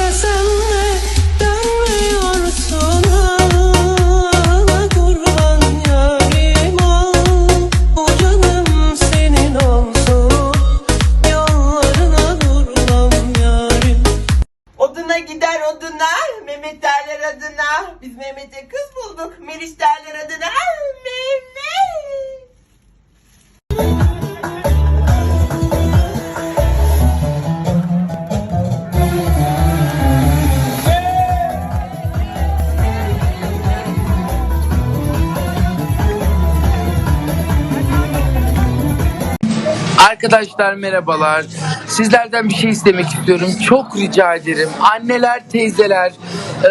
İstesem de Arkadaşlar merhabalar. Sizlerden bir şey istemek istiyorum. Çok rica ederim. Anneler, teyzeler, e,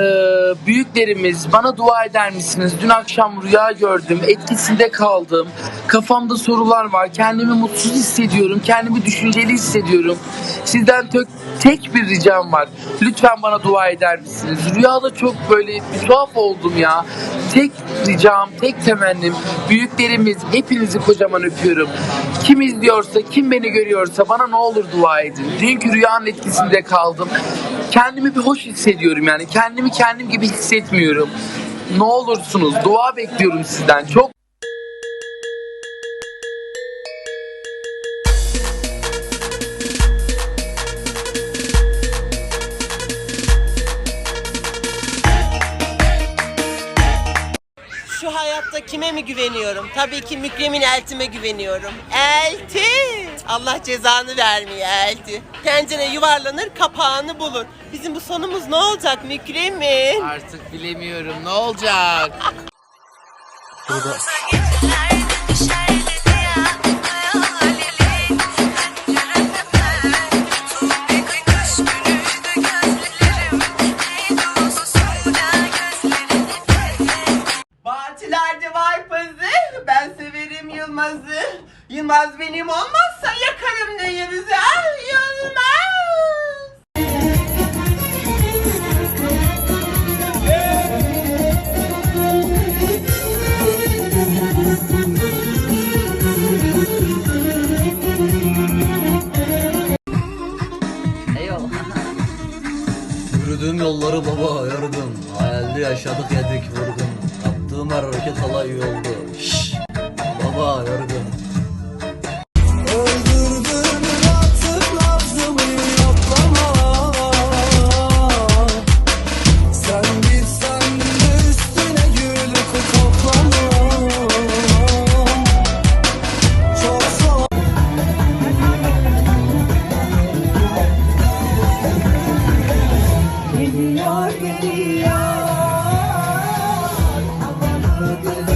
büyüklerimiz bana dua eder misiniz? Dün akşam rüya gördüm. Etkisinde kaldım. Kafamda sorular var. Kendimi mutsuz hissediyorum. Kendimi düşünceli hissediyorum. Sizden tek, tek bir ricam var. Lütfen bana dua eder misiniz? Rüyada çok böyle bir tuhaf oldum ya. Tek ricam, tek temennim büyüklerimiz hepinizi kocaman öpüyorum. Kim izliyorsa, kim beni görüyorsa bana ne olur dua edin. Dünkü rüyanın etkisinde kaldım. Kendimi bir hoş hissediyorum yani. Kendimi kendim gibi hissetmiyorum. Ne olursunuz dua bekliyorum sizden. Çok Hayatta kime mi güveniyorum? Tabii ki Mükremin Eltim'e güveniyorum. Elti! Allah cezanı vermiyor Elti. Tencere yuvarlanır, kapağını bulur. Bizim bu sonumuz ne olacak Mükremin? artık bilemiyorum ne olacak. Bahçelerde Yılmaz'ı. Yılmaz benim olmazsa yakarım değerizi. Ah Yılmaz! Yürüdüğüm yolları baba ayırdım Hayalde yaşadık yedik vurdum Yaptığım her hareket alay iyi oldu Şşş Koklama Çok zor Geliyor geliyor. Havalı geliyor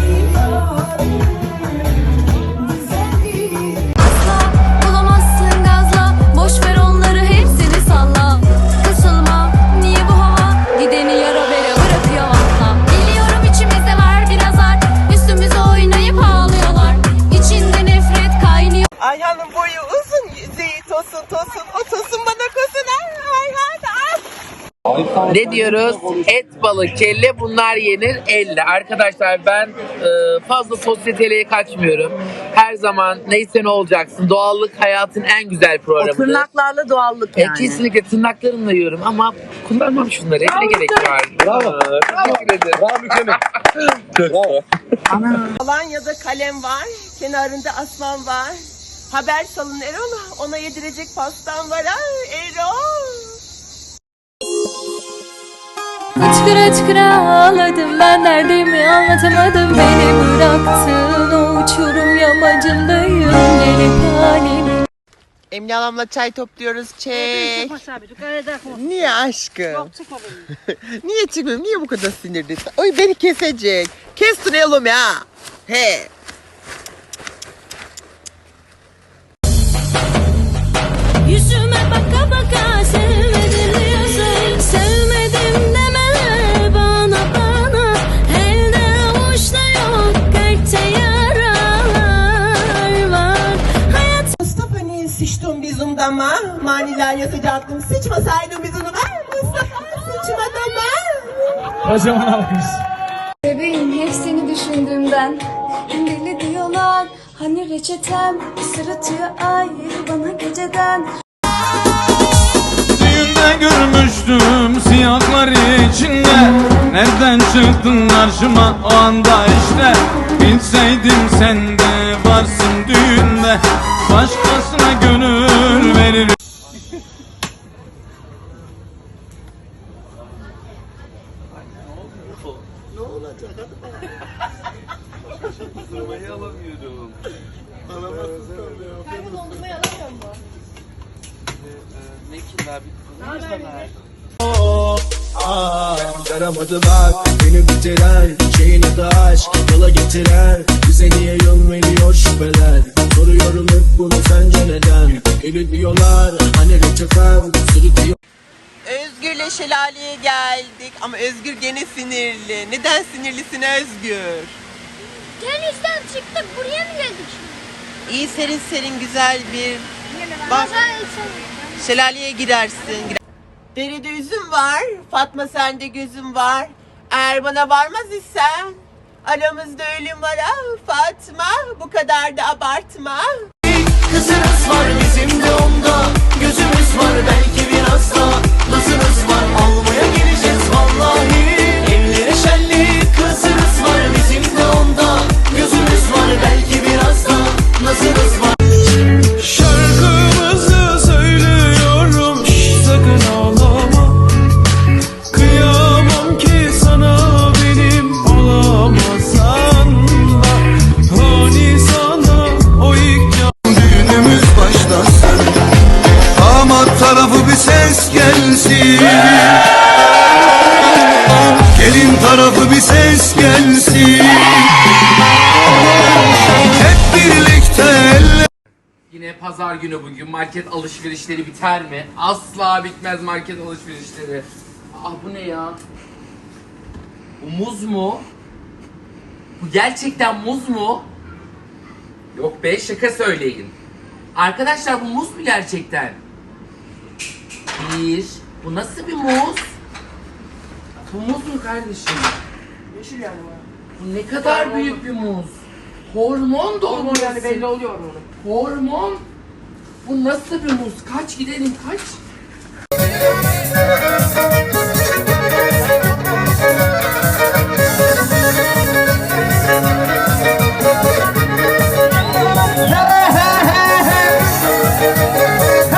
Ne diyoruz? Et, balık, kelle bunlar yenir elle. Arkadaşlar ben e, fazla sosyeteliğe kaçmıyorum. Her zaman neyse ne olacaksın. Doğallık hayatın en güzel programıdır. Tırnaklarla doğallık E, yani. kesinlikle tırnaklarımla yiyorum ama kullanmam şunları. Ne gerek var? Bravo. Teşekkür ederim. Bravo Alanya'da kalem var, kenarında aslan var. Haber salın Erol, ona yedirecek pastam var. Ay Erol! Hıçkıra hıçkıra ağladım ben derdimi anlatamadım Beni bıraktın o uçurum yamacındayım Gelip halimi Emine Hanım'la çay topluyoruz. Çek. Niye aşkım? Niye çıkmıyorum? Niye bu kadar sinirlisin? Oy beni kesecek. Kestin oğlum ya. He. Yüzüme baka baka sevmedim Yazacaktım. Sıçmasaydın bizim dama. Mustafa sıçma dama. Bebeğim hep seni düşündüğümden. Deli diyorlar hani reçetem? Sırıtıyor ay bana geceden. Düğünde görmüştüm çıktın karşıma o anda işte? Bilseydim sen de varsın düğünde. Başkasına gönül veririm Yaramadılar beni bitiren Şeyini de aşk yola getiren. Bize niye yol veriyor şüpheler? Soruyorum hep bunu sence neden? Öyle diyorlar hani reçetem Sürütüyor Özgür'le şelaleye geldik ama Özgür gene sinirli. Neden sinirlisin Özgür? Denizden çıktık buraya mı geldik şimdi? İyi serin serin güzel bir bak şelaleye girersin. Derede üzüm var, Fatma sende gözüm var. Eğer bana varmaz isen aramızda ölüm var ah Fatma bu kadar da abartma. Kızınız var bizim de onda Gözümüz var belki gelsin Gelin tarafı bir ses gelsin Hep birlikte Yine pazar günü bugün market alışverişleri biter mi? Asla bitmez market alışverişleri. Ah bu ne ya? Bu muz mu? Bu gerçekten muz mu? Yok be şaka söyleyin. Arkadaşlar bu muz mu gerçekten? Bir. Bu nasıl bir muz? Bu muz mu kardeşim? Yeşil yani Bu ne kadar büyük bir muz. Hormon dolu yani belli oluyor onu. Hormon. Bu nasıl bir muz? Kaç gidelim kaç?